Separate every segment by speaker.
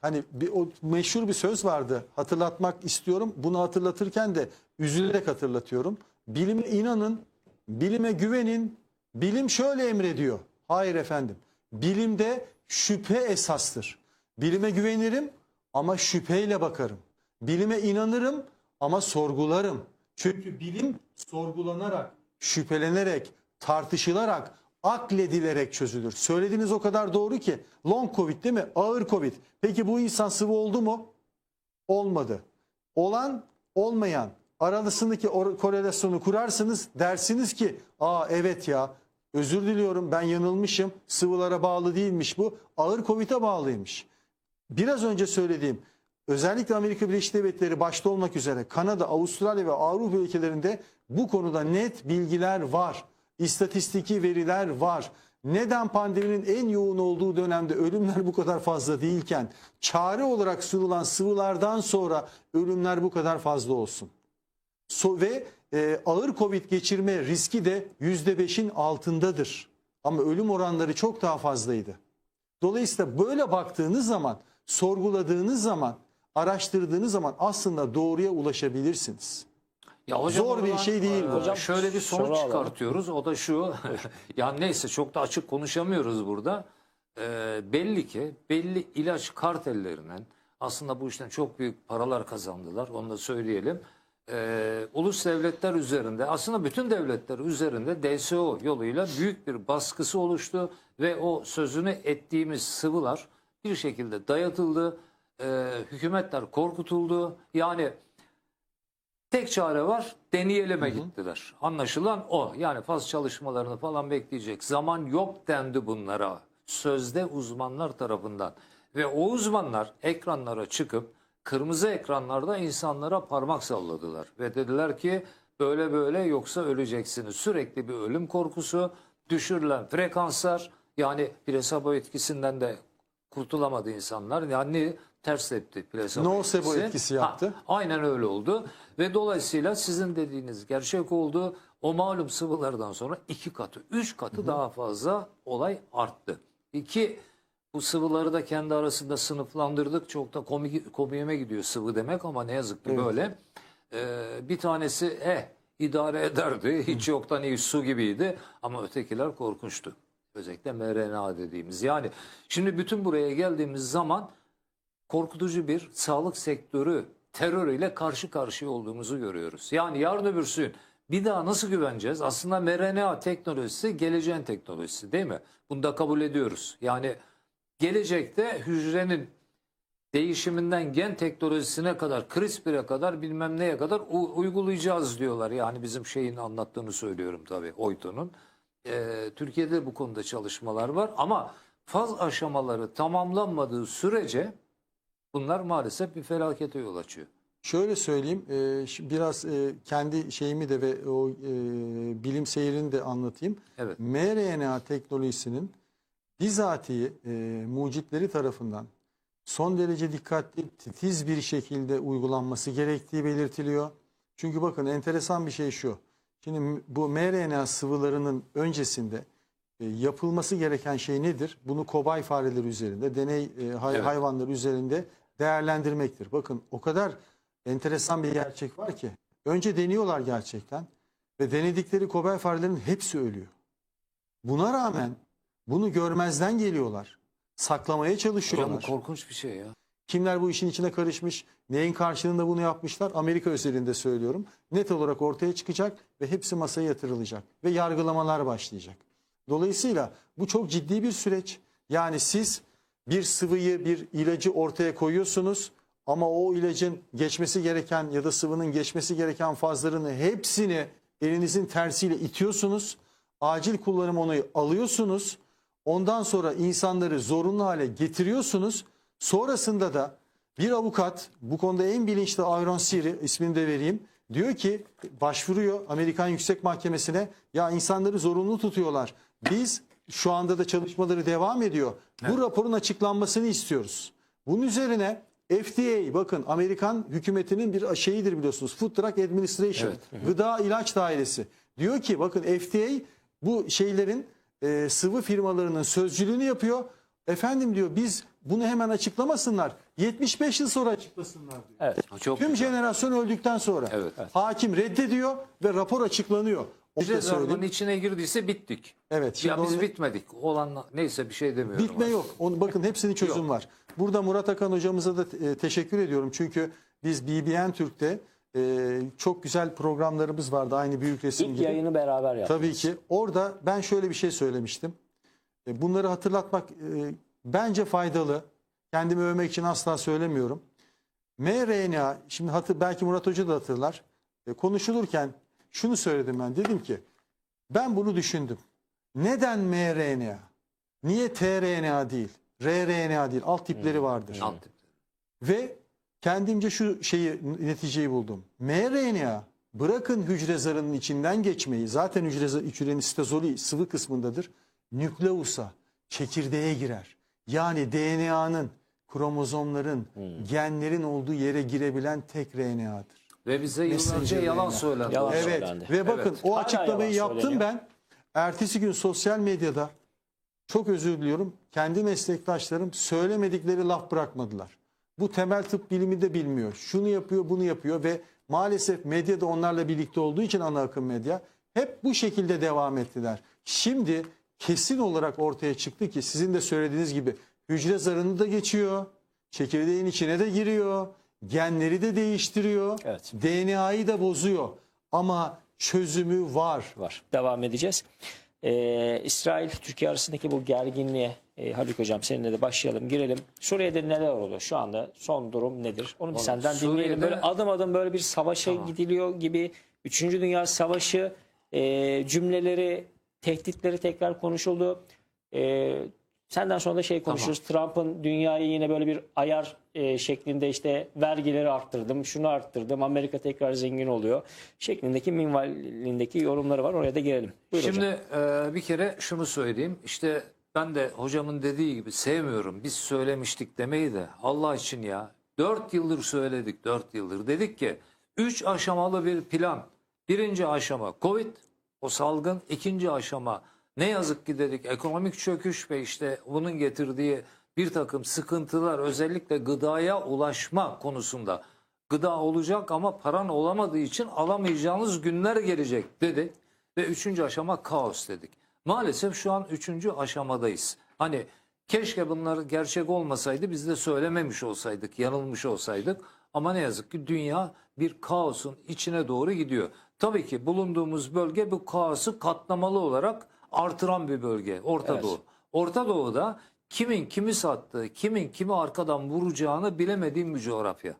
Speaker 1: hani bir, o meşhur bir söz vardı hatırlatmak istiyorum. Bunu hatırlatırken de üzülerek hatırlatıyorum. Bilime inanın, bilime güvenin, bilim şöyle emrediyor. Hayır efendim, bilimde şüphe esastır. Bilime güvenirim ama şüpheyle bakarım. Bilime inanırım ama sorgularım. Çünkü bilim sorgulanarak, şüphelenerek, tartışılarak, akledilerek çözülür. Söylediğiniz o kadar doğru ki. Long Covid değil mi? Ağır Covid. Peki bu insan sıvı oldu mu? Olmadı. Olan, olmayan arasındaki or- korelasyonu kurarsınız dersiniz ki aa evet ya özür diliyorum ben yanılmışım sıvılara bağlı değilmiş bu ağır Covid'e bağlıymış. Biraz önce söylediğim özellikle Amerika Birleşik Devletleri başta olmak üzere Kanada, Avustralya ve Avrupa ülkelerinde bu konuda net bilgiler var. İstatistiki veriler var. Neden pandeminin en yoğun olduğu dönemde ölümler bu kadar fazla değilken çare olarak sunulan sıvılardan sonra ölümler bu kadar fazla olsun? So ve e, ağır Covid geçirme riski de %5'in altındadır. Ama ölüm oranları çok daha fazlaydı. Dolayısıyla böyle baktığınız zaman, sorguladığınız zaman, araştırdığınız zaman aslında doğruya ulaşabilirsiniz.
Speaker 2: Ya hocam
Speaker 1: Zor bir şey değil bu. Hocam,
Speaker 2: şöyle bir sonuç
Speaker 3: soru
Speaker 2: çıkartıyoruz. O da şu. ya neyse çok da açık konuşamıyoruz burada. E, belli ki belli ilaç kartellerinden aslında bu işten çok büyük paralar kazandılar. Onu da söyleyelim. E, ulus devletler üzerinde aslında bütün devletler üzerinde DSO yoluyla büyük bir baskısı oluştu ve o sözünü ettiğimiz sıvılar bir şekilde dayatıldı. E, hükümetler korkutuldu. Yani Tek çare var deneyeleme gittiler. Anlaşılan o. Yani faz çalışmalarını falan bekleyecek. Zaman yok dendi bunlara. Sözde uzmanlar tarafından. Ve o uzmanlar ekranlara çıkıp kırmızı ekranlarda insanlara parmak salladılar. Ve dediler ki böyle böyle yoksa öleceksiniz. Sürekli bir ölüm korkusu, düşürülen frekanslar yani plasebo etkisinden de kurtulamadı insanlar. Yani ters tepti plasebo
Speaker 1: Nocebo etkisi yaptı.
Speaker 2: Aynen öyle oldu ve dolayısıyla sizin dediğiniz gerçek oldu. O malum sıvılardan sonra iki katı, üç katı daha fazla olay arttı. İki, bu sıvıları da kendi arasında sınıflandırdık. Çok da komik, komiğime gidiyor sıvı demek ama ne yazık ki böyle. Ee, bir tanesi eh idare ederdi. Hiç yoktan iyi su gibiydi ama ötekiler korkunçtu. Özellikle mRNA dediğimiz. Yani şimdi bütün buraya geldiğimiz zaman korkutucu bir sağlık sektörü terörüyle karşı karşıya olduğumuzu görüyoruz. Yani yarın öbürsün bir daha nasıl güveneceğiz? Aslında mRNA teknolojisi geleceğin teknolojisi değil mi? Bunu da kabul ediyoruz. Yani gelecekte hücrenin değişiminden gen teknolojisine kadar, CRISPR'e kadar bilmem neye kadar uygulayacağız diyorlar. Yani bizim şeyin anlattığını söylüyorum tabii Oyto'nun. Ee, Türkiye'de bu konuda çalışmalar var ama faz aşamaları tamamlanmadığı sürece bunlar maalesef bir felakete yol açıyor.
Speaker 1: Şöyle söyleyeyim, e, biraz e, kendi şeyimi de ve o e, bilim seyrini de anlatayım.
Speaker 2: Evet.
Speaker 1: mRNA teknolojisinin bizatihi e, mucitleri tarafından son derece dikkatli, titiz bir şekilde uygulanması gerektiği belirtiliyor. Çünkü bakın enteresan bir şey şu. Şimdi bu mRNA sıvılarının öncesinde e, yapılması gereken şey nedir? Bunu kobay fareler üzerinde, deney e, hay-
Speaker 2: Evet.
Speaker 1: hayvanlar üzerinde değerlendirmektir. Bakın o kadar enteresan bir gerçek var ki. Önce deniyorlar gerçekten ve denedikleri kobay farelerin hepsi ölüyor. Buna rağmen bunu görmezden geliyorlar. Saklamaya
Speaker 2: Hocam
Speaker 1: çalışıyorlar.
Speaker 2: bu korkunç bir şey ya.
Speaker 1: Kimler bu işin içine karışmış, neyin karşılığında bunu yapmışlar? Amerika özelinde söylüyorum. Net olarak ortaya çıkacak ve hepsi masaya yatırılacak ve yargılamalar başlayacak. Dolayısıyla bu çok ciddi bir süreç. Yani siz bir sıvıyı, bir ilacı ortaya koyuyorsunuz ama o ilacın geçmesi gereken ya da sıvının geçmesi gereken fazlarını hepsini elinizin tersiyle itiyorsunuz. Acil kullanım onayı alıyorsunuz. Ondan sonra insanları zorunlu hale getiriyorsunuz. Sonrasında da bir avukat bu konuda en bilinçli Aaron Siri ismini de vereyim. Diyor ki başvuruyor Amerikan Yüksek Mahkemesi'ne ya insanları zorunlu tutuyorlar. Biz şu anda da çalışmaları devam ediyor. Bu raporun açıklanmasını istiyoruz. Bunun üzerine FDA bakın Amerikan hükümetinin bir şeyidir biliyorsunuz. Food Drug Administration. Gıda İlaç Dairesi. Diyor ki bakın FDA bu şeylerin e, sıvı firmalarının sözcülüğünü yapıyor. Efendim diyor biz bunu hemen açıklamasınlar. 75 yıl sonra açıklasınlar diyor.
Speaker 3: Evet.
Speaker 2: Çok
Speaker 1: Tüm
Speaker 2: güzel.
Speaker 1: jenerasyon öldükten sonra.
Speaker 2: Evet.
Speaker 1: Hakim reddediyor ve rapor açıklanıyor. Onu da söyleyeyim.
Speaker 2: içine girdiyse bittik.
Speaker 1: Evet. Şimdi
Speaker 2: ya biz
Speaker 1: onu-
Speaker 2: bitmedik. Olan neyse bir şey demiyorum.
Speaker 1: Bitme yok. Onu, bakın hepsinin çözüm var. Burada Murat Akan hocamıza da e, teşekkür ediyorum. Çünkü biz BBN Türk'te e, çok güzel programlarımız vardı. Aynı büyük resim
Speaker 3: İlk
Speaker 1: gibi.
Speaker 3: yayını beraber yaptık.
Speaker 1: Tabii ki. Orada ben şöyle bir şey söylemiştim. E, Bunları hatırlatmak e, bence faydalı. Kendimi övmek için asla söylemiyorum. mRNA, şimdi hatır, belki Murat Hoca da hatırlar. E, Konuşulurken şunu söyledim ben. Dedim ki ben bunu düşündüm. Neden mRNA? Niye tRNA değil? rRNA değil. Alt tipleri vardır.
Speaker 2: Alt-
Speaker 1: Ve kendimce şu şeyi neticeyi buldum. mRNA bırakın hücre zarının içinden geçmeyi zaten hücre, zar- hücrenin sitozoli sıvı kısmındadır. Nükleusa çekirdeğe girer. Yani DNA'nın, kromozomların, genlerin olduğu yere girebilen tek RNA'dır.
Speaker 2: Ve bize yıllarca yalan
Speaker 1: DNA.
Speaker 2: söylendi.
Speaker 3: Yalan
Speaker 1: Evet
Speaker 3: söylendi.
Speaker 1: ve bakın
Speaker 2: Evet.
Speaker 1: o
Speaker 3: Hala
Speaker 1: açıklamayı yaptım
Speaker 3: söyleniyor.
Speaker 1: ben. Ertesi gün sosyal medyada çok özür diliyorum. Kendi meslektaşlarım söylemedikleri laf bırakmadılar. Bu temel tıp bilimi de bilmiyor. Şunu yapıyor, bunu yapıyor ve maalesef medya da onlarla birlikte olduğu için ana akım medya hep bu şekilde devam ettiler. Şimdi kesin olarak ortaya çıktı ki sizin de söylediğiniz gibi hücre zarını da geçiyor. Çekirdeğin içine de giriyor. Genleri de değiştiriyor.
Speaker 3: Evet.
Speaker 1: DNA'yı da bozuyor. Ama çözümü var.
Speaker 3: var. Devam edeceğiz. Ee, İsrail-Türkiye arasındaki bu gerginliğe e, Haluk Hocam seninle de başlayalım, girelim. Suriye'de neler oluyor şu anda? Son durum nedir? Onu bir senden dinleyelim.
Speaker 2: Suriye'de-
Speaker 3: Böyle adım adım böyle bir savaşa gidiliyor gibi. Üçüncü Dünya Savaşı e, cümleleri, tehditleri tekrar konuşuldu. E, senden sonra da şey konuşuruz. Trump'ın dünyayı yine böyle bir ayar e, şeklinde işte vergileri arttırdım, şunu arttırdım, Amerika tekrar zengin oluyor şeklindeki minvalindeki yorumları var. Oraya da girelim. Buyur.
Speaker 2: Şimdi e, bir kere şunu söyleyeyim. İşte ben de hocamın dediği gibi sevmiyorum. Biz söylemiştik demeyi de Allah için ya. Dört yıldır söyledik, dört yıldır. Dedik ki üç aşamalı bir plan. Birinci aşama Covid, o salgın. ikinci aşama ne yazık ki dedik ekonomik çöküş ve işte bunun getirdiği bir takım sıkıntılar özellikle gıdaya ulaşma konusunda. Gıda olacak ama paran olamadığı için alamayacağınız günler gelecek dedik. Ve üçüncü aşama kaos dedik. Maalesef şu an üçüncü aşamadayız. Hani keşke bunlar gerçek olmasaydı biz de söylememiş olsaydık, yanılmış olsaydık. Ama ne yazık ki dünya bir kaosun içine doğru gidiyor. Tabii ki bulunduğumuz bölge bu kaosu katlamalı olarak artıran bir bölge. Orta
Speaker 3: Evet.
Speaker 2: Doğu. Orta Doğu'da kimin kimi sattığı, kimin kimi arkadan vuracağını bilemediğim bir coğrafya.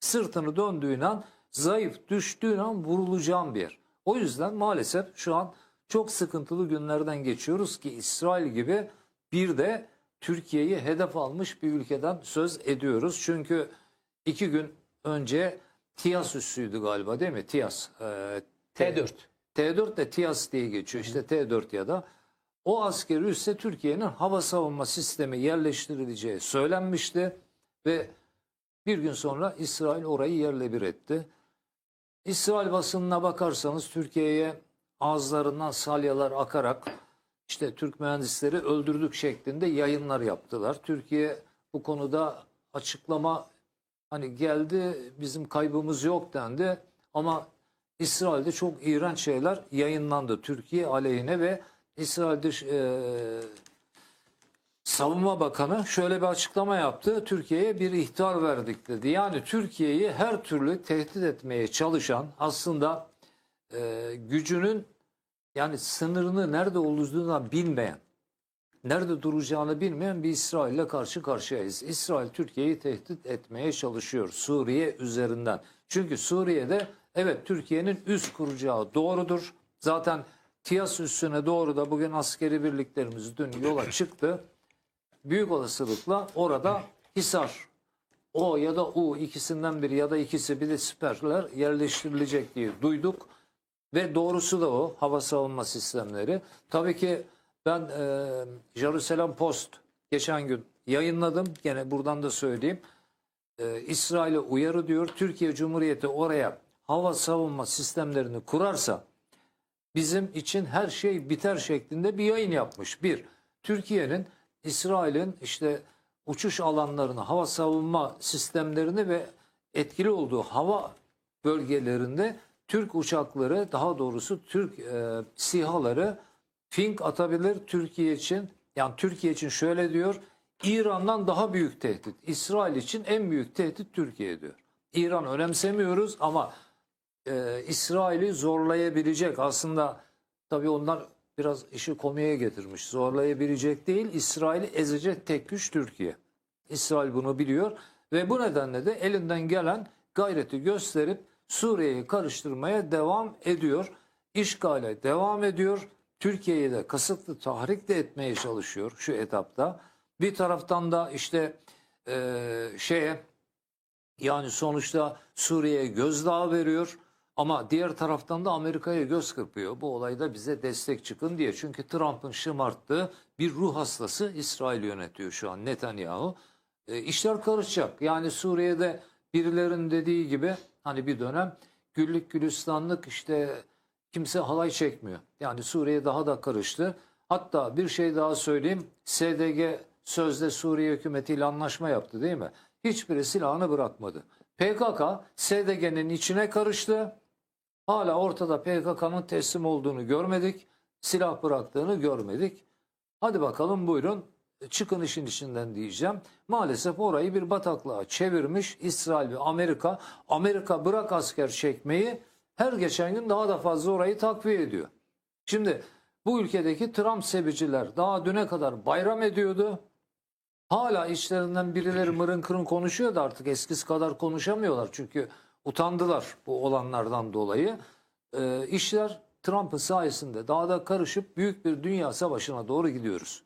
Speaker 2: Sırtını döndüğün an, zayıf düştüğün an vurulacağın bir yer. O yüzden maalesef şu an çok sıkıntılı günlerden geçiyoruz ki İsrail gibi bir de Türkiye'yi hedef almış bir ülkeden söz ediyoruz. Çünkü iki gün önce TİAS üssüydü galiba değil mi? TİAS. e,
Speaker 3: T4.
Speaker 2: T4 de TİAS diye geçiyor. İşte T4 ya da o askeri üsse Türkiye'nin hava savunma sistemi yerleştirileceği söylenmişti ve bir gün sonra İsrail orayı yerle bir etti. İsrail basınına bakarsanız Türkiye'ye ağızlarından salyalar akarak işte Türk mühendisleri öldürdük şeklinde yayınlar yaptılar. Türkiye bu konuda açıklama hani geldi bizim kaybımız yok dendi ama İsrail'de çok iğrenç şeyler yayınlandı Türkiye aleyhine ve İsrail Dış eee, Savunma Bakanı şöyle bir açıklama yaptı. Türkiye'ye bir ihtar verdik dedi. Yani Türkiye'yi her türlü tehdit etmeye çalışan aslında e, gücünün yani sınırını nerede olduğunu bilmeyen, nerede duracağını bilmeyen bir İsrail'le karşı karşıyayız. İsrail Türkiye'yi tehdit etmeye çalışıyor Suriye üzerinden. Çünkü Suriye'de evet Türkiye'nin üst kuracağı doğrudur. Zaten TİAS üssüne doğru da bugün askeri birliklerimiz dün yola çıktı büyük olasılıkla orada Hisar O ya da U ikisinden biri ya da ikisi bir de siperler yerleştirilecek diye duyduk. Ve doğrusu da o hava savunma sistemleri. Tabii ki ben e, Jerusalem Post geçen gün yayınladım. Gene buradan da söyleyeyim. E, İsrail'e uyarı diyor. Türkiye Cumhuriyeti oraya hava savunma sistemlerini kurarsa bizim için her şey biter şeklinde bir yayın yapmış. Bir, Türkiye'nin İsrail'in işte uçuş alanlarını, hava savunma sistemlerini ve etkili olduğu hava bölgelerinde Türk uçakları, daha doğrusu Türk e, SİHA'ları fink atabilir Türkiye için. Yani Türkiye için şöyle diyor, İran'dan daha büyük tehdit. İsrail için en büyük tehdit Türkiye diyor. İran önemsemiyoruz ama e, İsrail'i zorlayabilecek aslında tabii onlar biraz işi komiye getirmiş. Zorlayabilecek değil, İsrail'i ezecek tek güç Türkiye. İsrail bunu biliyor ve bu nedenle de elinden gelen gayreti gösterip Suriye'yi karıştırmaya devam ediyor. İşgale devam ediyor. Türkiye'yi de kasıtlı tahrik de etmeye çalışıyor şu etapta. Bir taraftan da işte eee şeye yani sonuçta Suriye'ye gözdağı veriyor ama diğer taraftan da Amerika'ya göz kırpıyor. Bu olayda bize destek çıkın diye. Çünkü Trump'ın şımarttığı bir ruh hastası İsrail yönetiyor şu an Netanyahu. E, işler karışacak. Yani Suriye'de birilerin dediği gibi hani bir dönem güllük gülistanlık işte kimse halay çekmiyor. Yani Suriye daha da karıştı. Hatta bir şey daha söyleyeyim. SDG sözde Suriye hükümetiyle anlaşma yaptı değil mi? Hiçbiri silahını bırakmadı. PKK SDG'nin içine karıştı. Hala ortada PKK'nın teslim olduğunu görmedik. Silah bıraktığını görmedik. Hadi bakalım buyurun çıkın işin içinden diyeceğim. Maalesef orayı bir bataklığa çevirmiş İsrail ve Amerika. Amerika bırak asker çekmeyi her geçen gün daha da fazla orayı takviye ediyor. Şimdi bu ülkedeki Trump seviciler daha düne kadar bayram ediyordu. Hala içlerinden birileri mırın kırın konuşuyor da artık eskisi kadar konuşamıyorlar. Çünkü utandılar bu olanlardan dolayı. Ee, işler Trump'ın sayesinde daha da karışıp büyük bir dünya savaşına doğru gidiyoruz.